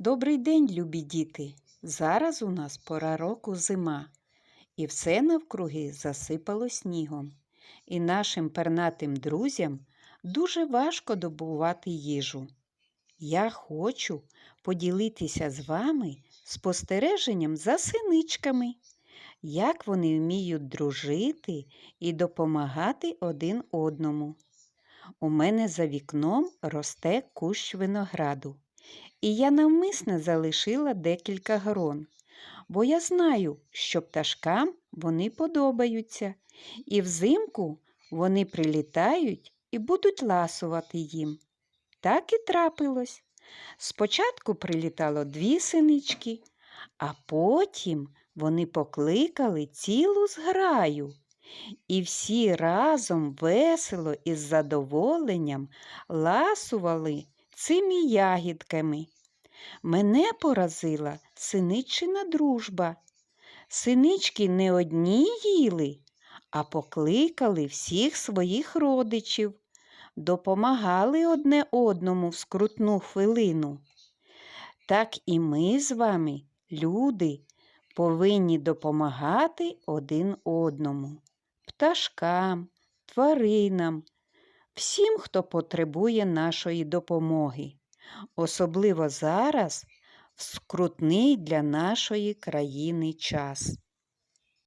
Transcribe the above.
Добрий день, любі діти! Зараз у нас пора року зима, і все навкруги засипало снігом. І нашим пернатим друзям дуже важко добувати їжу. Я хочу поділитися з вами спостереженням за синичками, як вони вміють дружити і допомагати один одному. У мене за вікном росте кущ винограду. І я навмисне залишила декілька грон, бо я знаю, що пташкам вони подобаються, і взимку вони прилітають і будуть ласувати їм. Так і трапилось. Спочатку прилітало дві синички, а потім вони покликали цілу зграю. І всі разом весело і з задоволенням ласували цими ягідками. Мене поразила синичина дружба. Синички не одні їли, а покликали всіх своїх родичів, допомагали одне одному в скрутну хвилину. Так і ми з вами, люди, повинні допомагати один одному, пташкам, тваринам, всім, хто потребує нашої допомоги, особливо зараз в скрутний для нашої країни час.